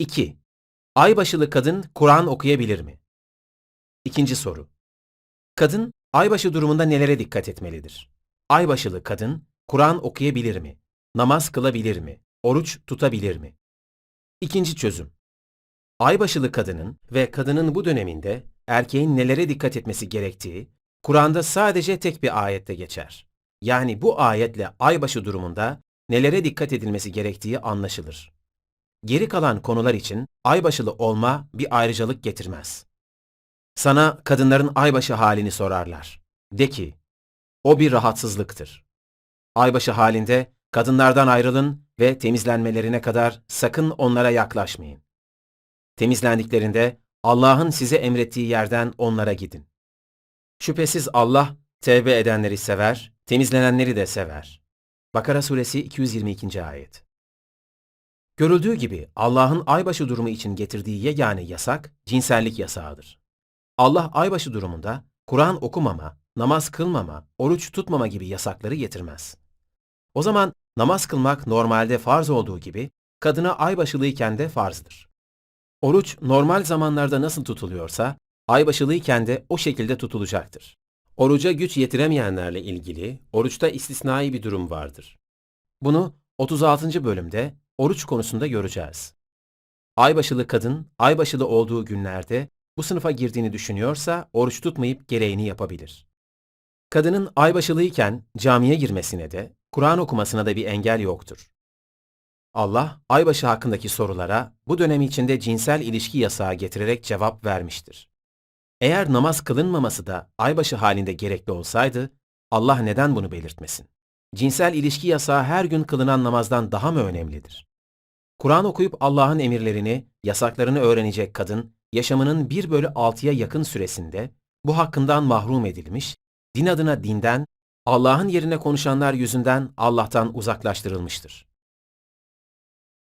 2. Aybaşılı kadın Kur'an okuyabilir mi? İkinci soru. Kadın aybaşı durumunda nelere dikkat etmelidir? Aybaşılı kadın Kur'an okuyabilir mi? Namaz kılabilir mi? Oruç tutabilir mi? İkinci çözüm. Aybaşılı kadının ve kadının bu döneminde erkeğin nelere dikkat etmesi gerektiği Kur'an'da sadece tek bir ayette geçer. Yani bu ayetle aybaşı durumunda nelere dikkat edilmesi gerektiği anlaşılır. Geri kalan konular için aybaşılı olma bir ayrıcalık getirmez. Sana kadınların aybaşı halini sorarlar. De ki, o bir rahatsızlıktır. Aybaşı halinde kadınlardan ayrılın ve temizlenmelerine kadar sakın onlara yaklaşmayın. Temizlendiklerinde Allah'ın size emrettiği yerden onlara gidin. Şüphesiz Allah tevbe edenleri sever, temizlenenleri de sever. Bakara suresi 222. ayet. Görüldüğü gibi Allah'ın aybaşı durumu için getirdiği yegane yasak cinsellik yasağıdır. Allah aybaşı durumunda Kur'an okumama, namaz kılmama, oruç tutmama gibi yasakları getirmez. O zaman namaz kılmak normalde farz olduğu gibi kadına aybaşılıyken de farzdır. Oruç normal zamanlarda nasıl tutuluyorsa aybaşılıyken de o şekilde tutulacaktır. Oruca güç yetiremeyenlerle ilgili oruçta istisnai bir durum vardır. Bunu 36. bölümde oruç konusunda göreceğiz. Aybaşılı kadın aybaşılı olduğu günlerde bu sınıfa girdiğini düşünüyorsa oruç tutmayıp gereğini yapabilir. Kadının aybaşılıyken camiye girmesine de, Kur'an okumasına da bir engel yoktur. Allah aybaşı hakkındaki sorulara bu dönem içinde cinsel ilişki yasağı getirerek cevap vermiştir. Eğer namaz kılınmaması da aybaşı halinde gerekli olsaydı, Allah neden bunu belirtmesin? Cinsel ilişki yasağı her gün kılınan namazdan daha mı önemlidir? Kur'an okuyup Allah'ın emirlerini, yasaklarını öğrenecek kadın, yaşamının 1 bölü 6'ya yakın süresinde bu hakkından mahrum edilmiş, din adına dinden, Allah'ın yerine konuşanlar yüzünden Allah'tan uzaklaştırılmıştır.